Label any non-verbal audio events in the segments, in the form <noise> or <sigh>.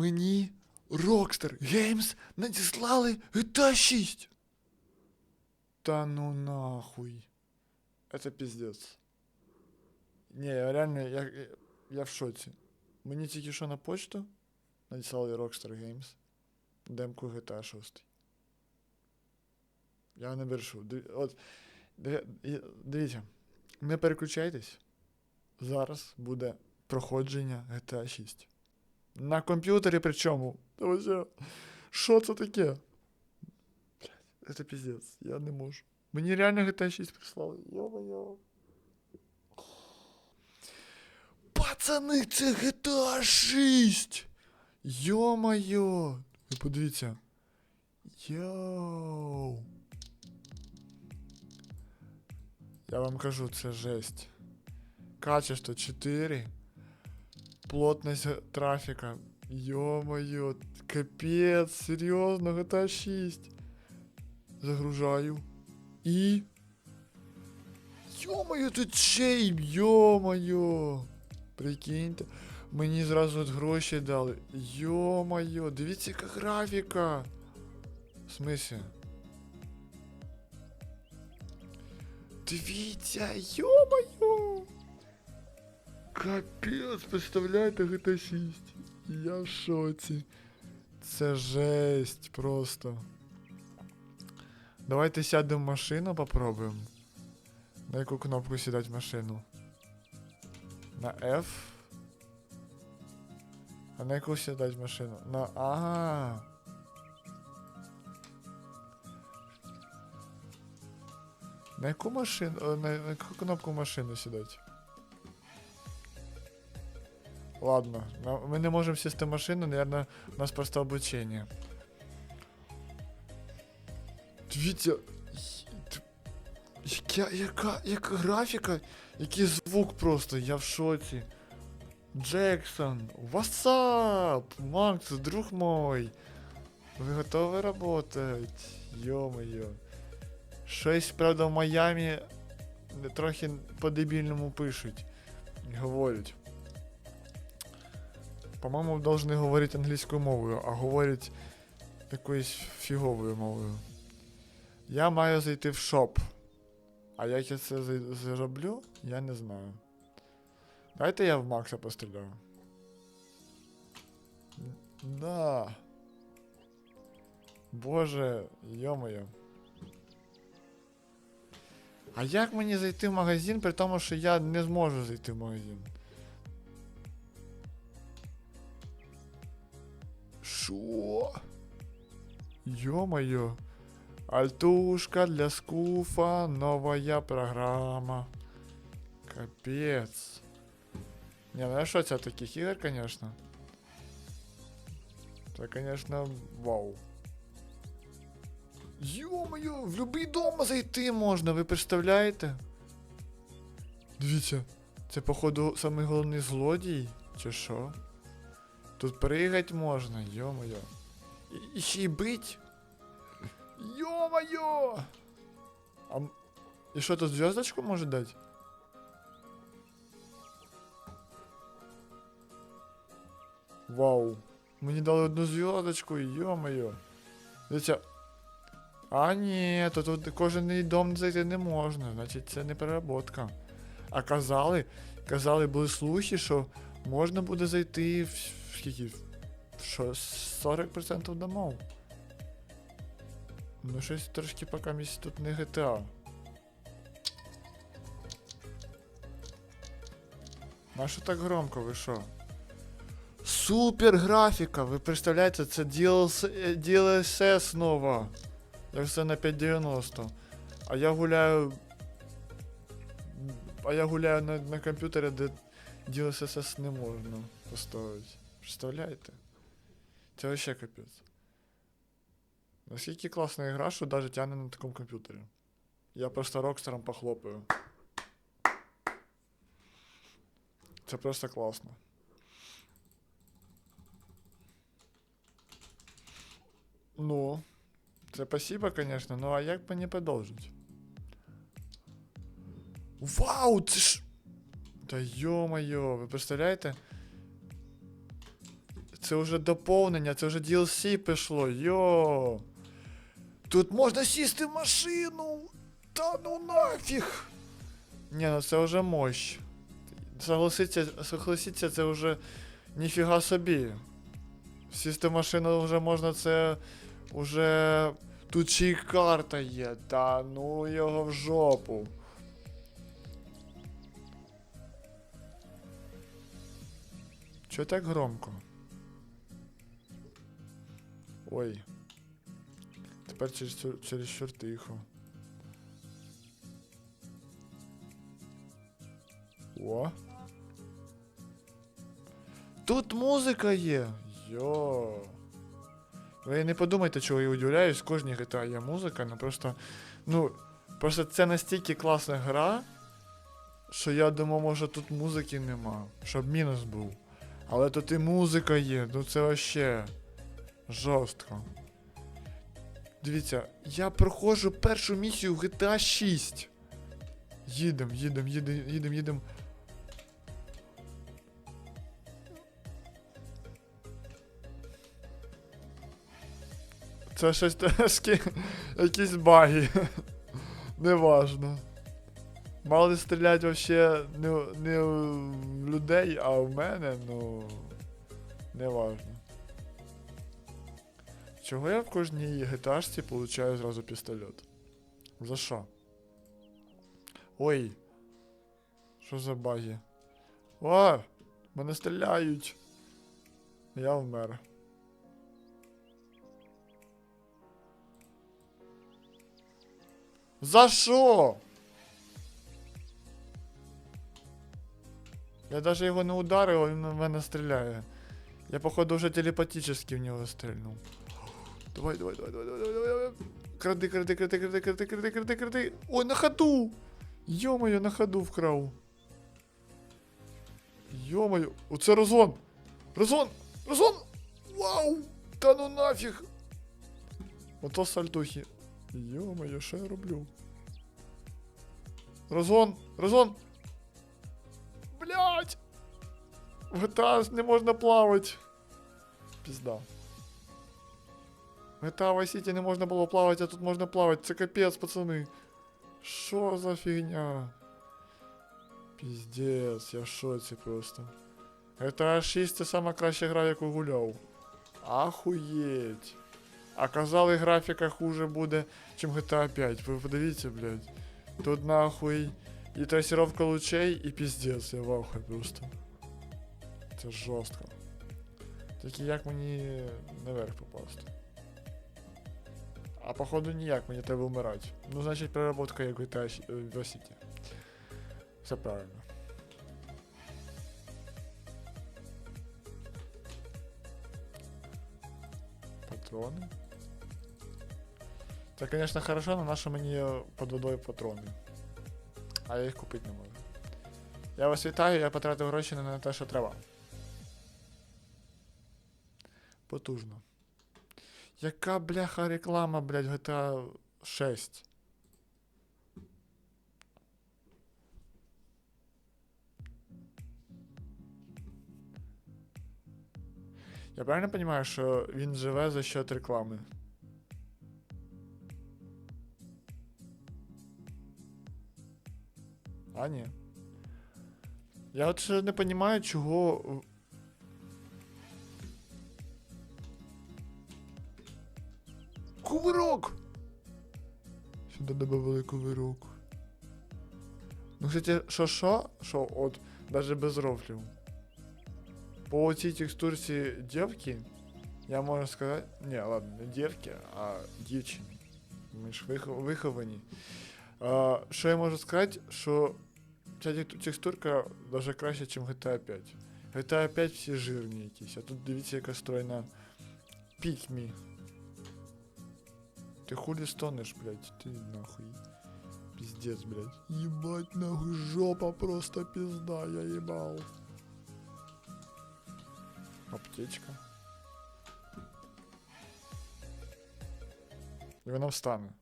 Мені Rockstar Games надіслали GTA 6. Та ну нахуй. Это пиздец. Не, реально, я, я в шоці. Мені тільки що на почту надіслали Rockstar Games демку GTA 6. Я не бершу. От, дивіться, не переключайтесь. Зараз буде проходження GTA 6. На комп'ютері причому. Що? Це таке? Блядь, це піздець, я не можу. Мені реально GTA 6 прислали. Йо-моє. Пацани, це GTA 6! Йо-моє! Ви подивіться. Йоу. Я вам кажу, це жесть. Качество 4. Плотность трафіка. Йо-моє, капець, серйозно, GTA 6. Загружаю. І. Йо-моє, тут шейп, йо-моє. Прикиньте. Мені зразу от гроші дали. Йо-моє, дивіться, яка графіка. В смысле? Дивіться, йо-моє. Капець, представляєте, GTA 6. Я в шоці. Це жесть просто. Давайте сядемо в машину, попробуємо. На яку кнопку сідати в машину? На F. А на яку сідати в машину? На Ага. На яку машину? На, на яку кнопку машину сідати? Ладно, ми не можемо сісти в машину, наверное, у нас просто обучення. Дивіться, яка, яка, яка графіка, який звук просто, я в шоці. Джексон, васап, Макс, друг мой. Ви готові работать? Йо-моє. Щось, правда, в Майамі трохи по-дебільному пишуть. Говорять. По-моєму, должны говорити англійською мовою, а говорять якоюсь фіговою мовою. Я маю зайти в шоп. А як я це зроблю, я не знаю. Давайте я в Макса постріляю. Да. Боже, йо-моє. А як мені зайти в магазин, при тому, що я не зможу зайти в магазин? Шо? Ё-моё. Альтушка для скуфа, новая программа. Капец. Не, ну я в шоці от таких ігор, конечно. Це, конечно, вау. Ё-моё, в любий дом зайти можна, ви представляєте? Дивіться, це, походу, самий головний злодій, чи що? Тут пригать можна, ё-моё. І, і ще й бить. Ё-моё! А, м- і що тут зв'язочку може дати? Вау. Мені дали одну зв'язочку, ё-моё. Дивіться. А ні, то тут кожен дом зайти не можна, значить це не переработка. А казали, казали, були слухи, що можна буде зайти в, в скільки? Що, 40% домов. Ну щось трошки поки місць тут не GTA. А що так громко, ви що? Супер графіка! Ви представляєте, це DLC, DLSS нова. Як все на 590. А я гуляю. А я гуляю на, на комп'ютері, де DLSS не можна поставити. Представляєте? Це вообще капець. Наскільки класна гра, що навіть тягне на такому комп'ютері. Я просто рокстером похлопаю. Це просто класно. Ну, це спасибо, конечно, ну а як мені продовжить? Вау, це ж. Та йо-моє, ви представляєте? Це вже доповнення, це вже DLC пішло. Йо. Тут можна сісти в машину. Та ну нафіг. Ні, ну це вже мощ. Согласіться, согласіться, це вже ніфіга собі. Сісти в машину вже можна, це уже. Тут ще й карта є. Та ну його в жопу. Чо так громко? Ой. Тепер через, через чор тихо. О. Тут музика є. Йо. Ви не подумайте, чого я удивляюсь, в кожній GTA є музика, ну просто. Ну, просто це настільки класна гра, що я думав, може тут музики нема, щоб мінус був. Але тут і музика є, ну це вообще жорстко. Дивіться, я проходжу першу місію в GTA 6. Їдем, їдем, їдем, їдем, їдем. Це щось трошки якісь баги. Неважно. Мали стріляти вообще не, не в людей, а в мене, ну. Неважно. Чого я в кожній гиташці получаю зразу пістолет? За що? Ой. Що за баги? О! Мене стріляють. Я вмер. За що? Я даже його не ударив, він в мене стріляє. Я, походу, вже телепатически в нього стрільнув. Давай, давай, давай, давай, давай, давай, давай. Кради, кради, кради, кради, кради, кради, кради, кради. Ой, на ходу! Йо-моє, на ходу вкрав. Йо-моє, оце розгон! Розгон! Розгон! Вау! Та ну нафіг! Ото сальтухи. Йо-моє, що я роблю? Розгон! Розгон! Блять! В GTA не можна плавати. Пізда. В GTA не можна було плавати, а тут можна плавати. Це капець, пацани. Що за фігня? Піздець, я в шоці просто. GTA 6 це сама краща гра, яку гуляв. Ахуєть. А казали, графіка хуже буде, чим GTA 5. Ви подивіться, блядь. Тут нахуй і трасіровка лучей, і піздець, я в ахуї просто. Це жорстко. Тільки як мені наверх попасти? А походу ніяк, мені треба вмирати. Ну, значить, переработка як Vice City. Все правильно. Патрони. Це, конечно, хорошо, но нащо мені під водою патрони? А я їх купити не можу. Я вас вітаю, я потратив гроші не на те, що треба. Потужно. Яка бляха реклама, блядь, GTA 6? Я правильно понимаю, що він живе за счет реклами? А, ні. Я от ще не розумію, чого. Кувирок! Сюди добавили кувирок. Ну, кстати, що що? Що, от, даже без рофлів. По цій текстурці дівки, я можу сказати. Ні, ладно, не дівки, а дівчини. Ми ж вих- виховані. А, що я можу сказати, що ця текстурка даже краще, ніж GTA 5. GTA 5 всі жирні якісь, а тут дивіться, яка стройна пікмі. Ты хули стонешь, блядь? Ты нахуй. Пиздец, блядь. Ебать, нахуй, жопа просто пизда, я ебал. Аптечка. І вона встане.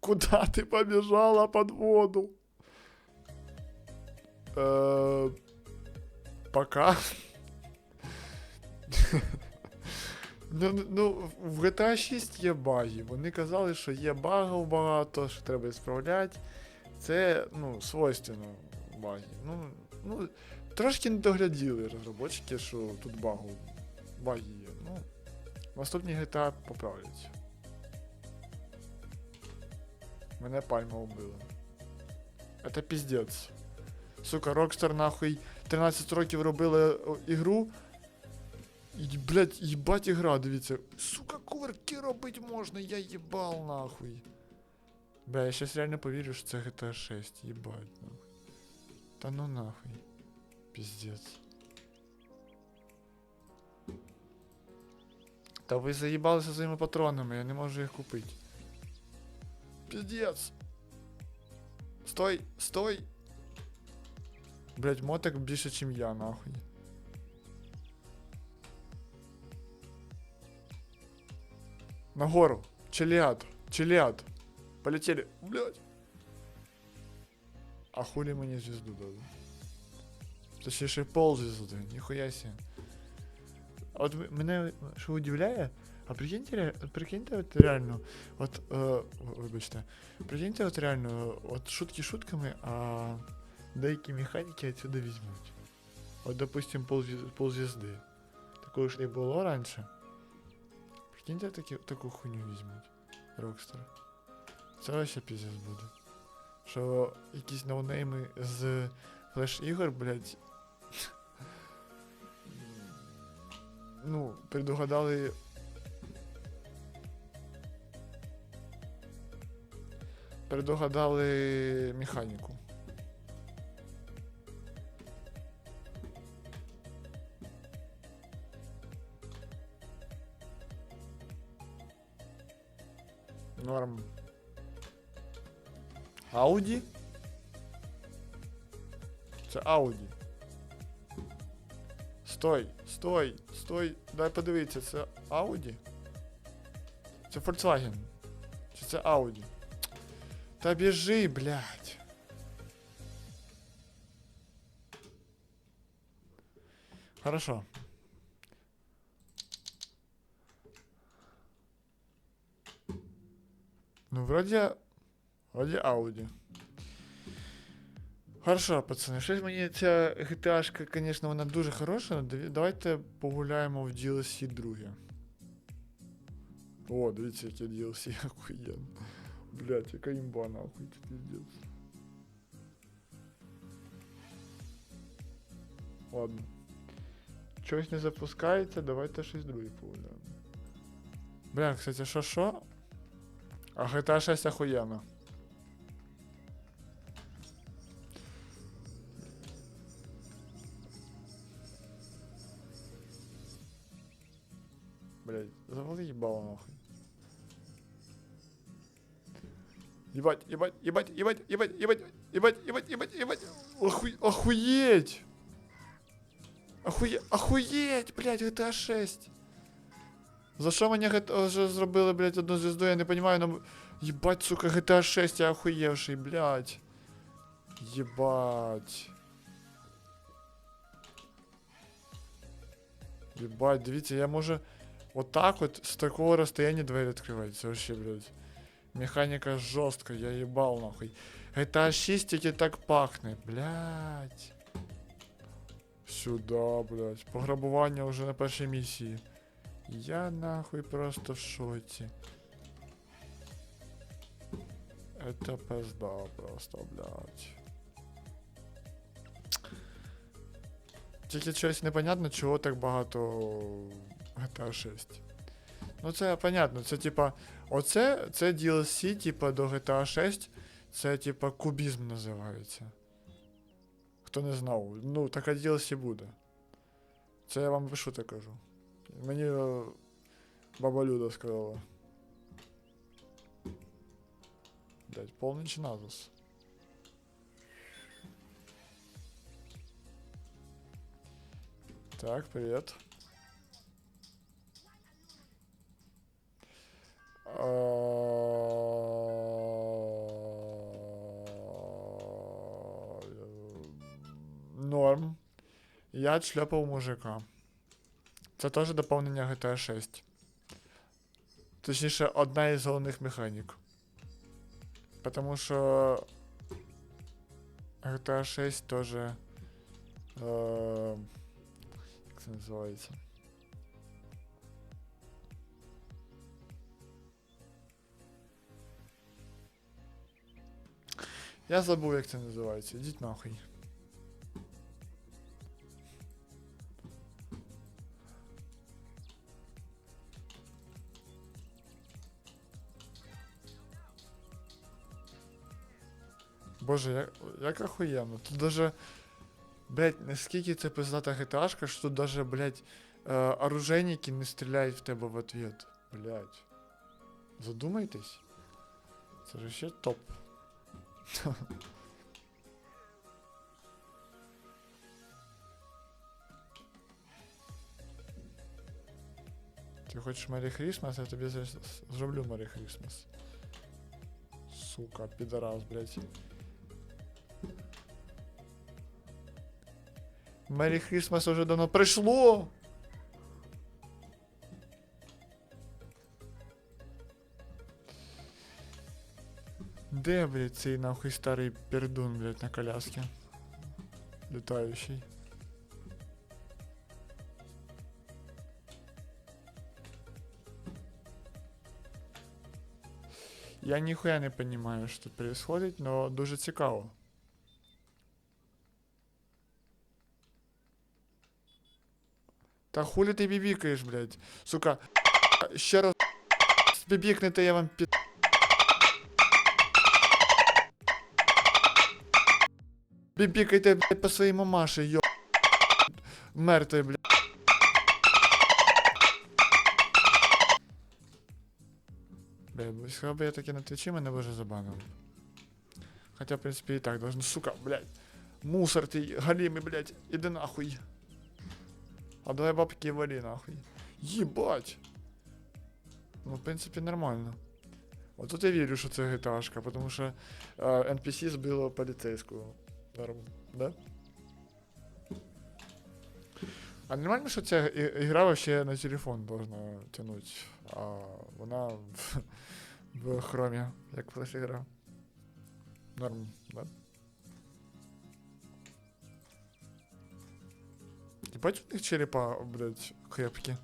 Куда ты побежала под воду? Е, пока. Ну, ну, в GTA 6 є баги. Вони казали, що є багів багато, що треба справляти. Це, ну, свойственно баги. Ну, ну, трошки не догляділи розробники, що тут багу, баги є. Ну, наступні GTA поправлять. Мене пальма убила. Это пиздец. Сука, Rockstar нахуй 13 років робили ігру. І, блядь, їбать ігра, дивіться. Сука, кувырки робить можна, я їбал нахуй. Бля, я щас реально повірю, що це GTA 6, їбать нахуй. Та ну нахуй. Пиздец. Та ви заїбалися своїми патронами, я не можу їх купити. Пиздец. Стой, стой. Блять, мотик більше, чим я, нахуй. Нагору. Челиад. Челиад. Полетели. Блять. А хули мені звезду дали? Точніше пол звезди, ніхуя себе. А От мене що удивляє, а прикиньте, от прикиньте, от реально, от, е, вибачте, прикиньте, от реально, от шутки шутками, а деякі механіки отсюда візьмуть. От, допустим, пол, пол звезди. Такого ж не було раніше. Прикиньте, такі, таку хуйню візьмуть. Rockstar. Це вообще піздець буде. Що якісь ноунейми з флеш-ігор, блядь. ну, предугадали. Предугадали механіку. Норм. Ауді? Це Ауді. Стой, стой, стой. Дай подивитися, це Ауді? Це Volkswagen. Чи це Ауді? Та біжи, блядь. Хорошо. Ну, вроде... Вроде Ауди. Хорошо, пацани. Щось мені ця GTA-шка, звісно, вона дуже хороша, давайте погуляємо в DLC друге. О, дивіться, яке DLC <laughs> охуєнно. Блять, яка імба нахуй, це пиздец. Ладно. Чогось не запускається, давайте щось друге погуляємо. Бля, кстати, що що? А GTA 6 охуєнно. Блять, завали ебало нахуй. Ебать, ебать, ебать, ебать, ебать, ебать, ебать, ебать, ебать, ебать. Охуй, охуеть! Охує, охуеть, блядь, GTA 6. За що мені GTA вже зробили, блядь, одну звезду, я не понимаю, но... Ебать, сука, GTA 6, я охуевший, блядь. Ебать. Ебать, дивіться, я можу отак от з такого розстояння двері відкривати. Це вообще, блядь. Механіка жорстка, я їбал нахуй. GTA 6 тільки так пахне, блядь. Сюда, блядь. Пограбування вже на першій місії. Я нахуй просто в шоці. Это пизда просто, блядь. Тільки щось непонятно, чого так багато GTA 6. Ну це понятно, це типа. Оце це DLC, типа до GTA 6. Це типа кубізм називається. Хто не знав. Ну, така DLC буде. Це я вам пишу так кажу. Мені е, баба Люда сказала. Блять, повний чиназус. Так, привет. А, Норм. Я шльопав мужика. Це теж доповнення GTA 6. Точніше, одна із головних механік. Потому що GTA 6 теж. Е, як це називається? Я забув, як це називається. Ідіть нахуй. Боже, як, як охуєнно. Тут даже, блядь, наскільки це пиздата гташка, що тут даже, блядь, е, оружейники не стріляють в тебе в ответ. Блядь. Задумайтесь. Це ж ще топ. <laughs> Ти хочеш Мері Хрісмас, я тобі зроблю Мері Хрісмас. Сука, підарас, блядь. Мері Хрісмас уже давно прийшло! Де, блядь, цей нахуй старий пердун, блядь, на коляске? Летающий. Я ніхуя не понимаю, що тут происходит, но дуже цікаво. Та хулі ти бібікаєш, блядь? Сука, ще раз бібікнете, я вам пі... Бібікайте, блядь, по своїй мамаші, йо... Мертвий, блядь. Блядь, близько би я таки на твічі мене б вже забанив. Хотя, в принципе, и так должен. Сука, блядь. Мусор ты, галимый, блядь. Иди нахуй. А давай бабки вали нахуй. Ебать. Ну, в принципі, нормально. От тут я вірю, що це GTA, потому що е, NPC збило поліцейського. Норм, да? А нормально, що ця ігра вообще на телефон должна тянуть, а вона <laughs> в, в хромі, як флеш ігра. Норм, да? Ебать у них черепа, блядь, крепкі.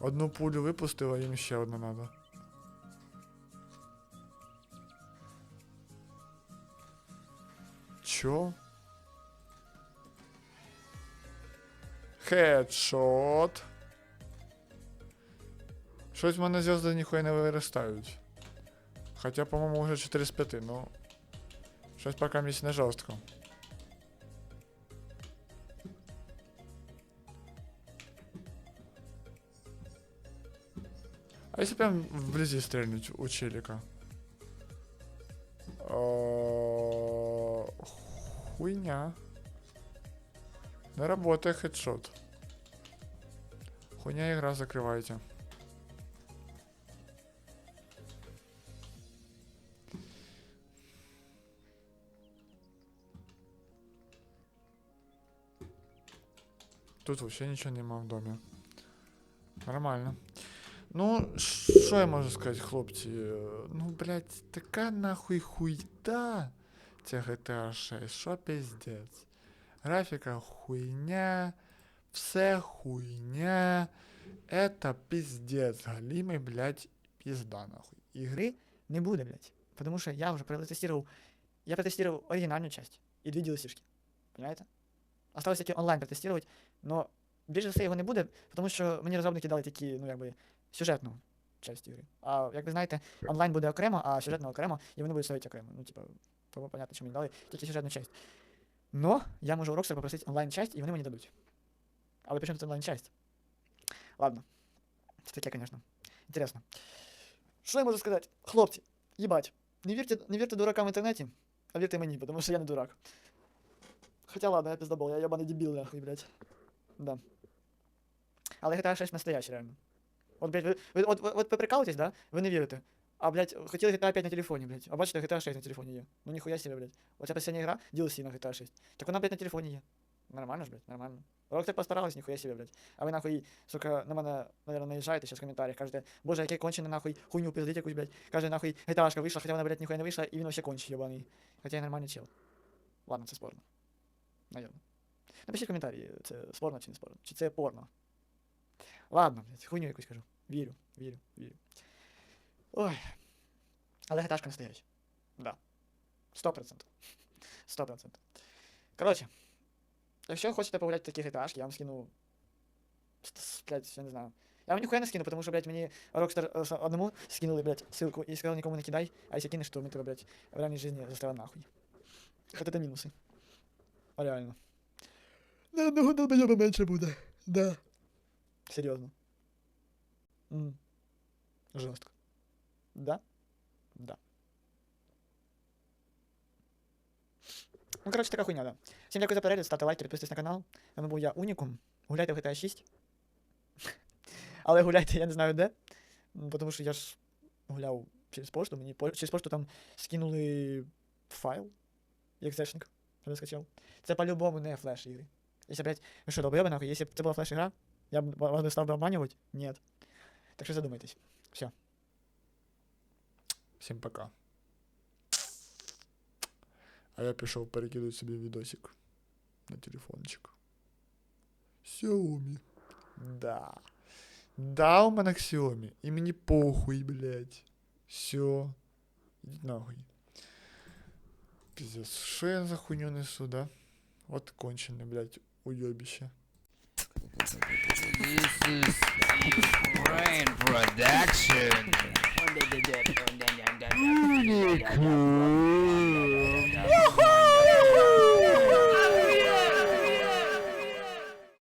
Одну пулю випустила, їм ще одна надо. Чо? Хедшот. Щось в мене зв'язки ніхуя не виростають. Хоча, по-моєму, вже 4 з 5, ну. Щось поки місць не жорстко. А если прям вблизи стрельнуть у челика? О, Хуйня. Не работает хедшот. Хуйня игра, закрывайте. Тут вообще ничего нема в доме. Нормально. Ну, що я можу сказати, хлопці? Е, Ну, блядь, така нахуй хуйта. Ця GTA 6, що пиздець. Графіка хуйня, все хуйня. Это пиздец, галимый, блядь, пизда нахуй. игры не буде, блядь. Потому что я уже протестировал, я протестировал оригинальную часть и две DLC-шки. Понимаете? Осталось тільки онлайн протестировать, но більше за все його не буде, тому що мені розробники дали такі, ну якби, сюжетну часть ігри. А як ви знаєте, онлайн буде окремо, а сюжетно окремо, і вони будуть ставити окремо. Ну, типа, понятно, чому мені дали тільки сюжетну часть. Но я можу у Rockstar попросити онлайн часть, і вони мені дадуть. Але при чому тут онлайн часть? Ладно. Це таке, звісно. Інтересно. Що я можу сказати? Хлопці, їбать, не вірте, не вірте дуракам в інтернеті, а вірте мені, тому що я не дурак. Хоча ладно, я пиздобол, я ебаний дебіл, нахуй, блядь. Да. Але GTA 6 настоящий, реально. От, блядь, ви, ви, от, от, от ви да? Ви не вірите. А, блядь, хотіли GTA 5 на телефоні, блядь. А бачите, GTA 6 на телефоні є. Ну ніхуя себе, блядь. Оця последня гра DLC на GTA 6. Так вона, блядь, на телефоні є. Нормально ж, блядь, нормально. Роктор постаралась, ніхуя себе, блядь. А ви нахуй, сука, на мене, наверное, наїжджаєте зараз в коментарях, кажете, боже, який кончений нахуй, хуйню пиздить якусь, блядь. Каже, нахуй, гіташка вийшла, хоча вона, блядь, ніхуя не вийшла, і він вообще кончить, єбаний. Хоча я нормальний чел. Ладно, це спорно. Наверно. Напишіть в коментарі, це спорно чи не спорно. Чи це порно. Ладно, блядь, хуйню якусь кажу. Вірю, вірю, вірю. Ой. Але гіташка настояща. Да. Сто процентів. Сто процентів. Коротше, якщо хочете погуляти такі GTA, я вам скину. Блядь, я не знаю. Я вам ніхуя не скину, потому що, блядь, мені Rockstar е, одному скинули, блядь, ссылку і сказали нікому не кидай, а якщо кинеш, то ми тебе, блядь, в реальній житті застрелимо нахуй. От это мінуси. А реально. На одного долбоєба менше буде. Да. Серйозно. М. Жорстко. Да? Да. Ну, коротше, така хуйня, да. Всім дякую за перегляд, ставте лайки, підписуйтесь на канал. З вами був я, Унікум. Гуляйте в GTA 6. Але гуляйте, я не знаю де. м, Тому що я ж гуляв через пошту, мені через пошту там скинули файл, як зешник, я скачав. Це по-любому не флеш ігри. Якщо, блядь, ви що, долбоєби, нахуй, якщо б це була флеш ігра, я б вас би став би обманювати? Ні. Так що задумайтесь. Всім пока. А я пішов перекидати собі відосик на телефончик. Xiaomi. Да. Да, у мене Xiaomi. І мені похуй, блядь. Все. Ідіть нахуй. Пиздец, що я за хуйню несу, да? От кончене, блядь, уйобище. This is the Brain Production. <laughs> Woohoo!